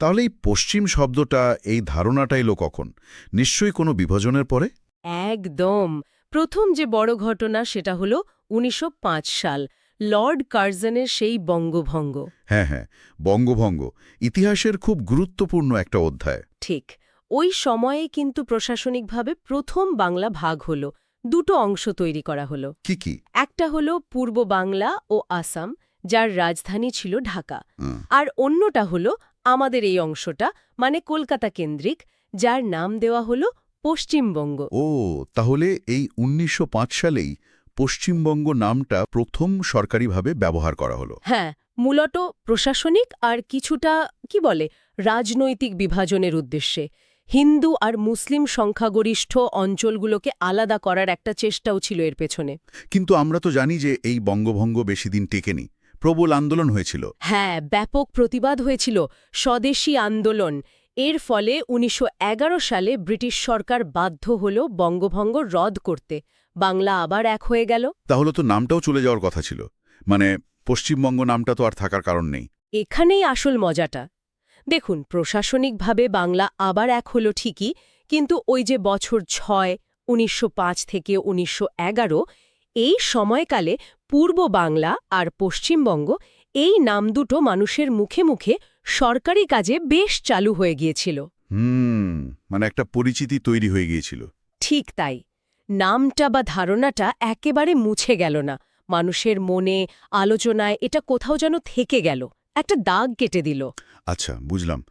তাহলে এই পশ্চিম শব্দটা এই ধারণাটা এলো কখন? নিশ্চয়ই কোনো বিভাজনের পরে? একদম। প্রথম যে বড় ঘটনা সেটা হলো ১৯০৫ সাল লর্ড কার্জনের সেই বঙ্গভঙ্গ। হ্যাঁ হ্যাঁ বঙ্গভঙ্গ ইতিহাসের খুব গুরুত্বপূর্ণ একটা অধ্যায়। ঠিক ওই সময়ে কিন্তু প্রশাসনিকভাবে প্রথম বাংলা ভাগ হলো দুটো অংশ তৈরি করা হলো। কি কি? একটা হলো পূর্ব বাংলা ও আসাম যার রাজধানী ছিল ঢাকা। আর অন্যটা হলো আমাদের এই অংশটা মানে কলকাতা কেন্দ্রিক যার নাম দেওয়া হলো পশ্চিমবঙ্গ। ও তাহলে এই উনিশশো পাঁচ সালেই পশ্চিমবঙ্গ নামটা প্রথম সরকারিভাবে ব্যবহার করা হলো। হ্যাঁ মূলত প্রশাসনিক আর কিছুটা কি বলে রাজনৈতিক বিভাজনের উদ্দেশ্যে। হিন্দু আর মুসলিম সংখ্যাগরিষ্ঠ অঞ্চলগুলোকে আলাদা করার একটা চেষ্টাও ছিল এর পেছনে। কিন্তু আমরা তো জানি যে এই বঙ্গভঙ্গ বেশি দিন টেকেনি। প্রবল আন্দোলন হয়েছিল। হ্যাঁ ব্যাপক প্রতিবাদ হয়েছিল স্বদেশী আন্দোলন। এর ফলে ১৯১১ সালে ব্রিটিশ সরকার বাধ্য হল বঙ্গভঙ্গ রদ করতে। বাংলা আবার এক হয়ে গেল। তাহলে তো নামটাও চলে যাওয়ার কথা ছিল। মানে পশ্চিমবঙ্গ নামটা তো আর থাকার কারণ নেই। এখানেই আসল মজাটা। দেখুন প্রশাসনিকভাবে বাংলা আবার এক হল ঠিকই কিন্তু ওই যে বছর ছয় ১৯০৫ থেকে ১৯১১ এই সময়কালে পূর্ব বাংলা আর পশ্চিমবঙ্গ এই নাম দুটো মানুষের মুখে মুখে সরকারি কাজে বেশ চালু হয়ে গিয়েছিল। হুম মানে একটা পরিচিতি তৈরি হয়ে গিয়েছিল। ঠিক তাই। নামটা বা ধারণাটা একেবারে মুছে গেল না। মানুষের মনে আলোচনায় এটা কোথাও যেন থেকে গেল। একটা দাগ কেটে দিল। আচ্ছা বুঝলাম।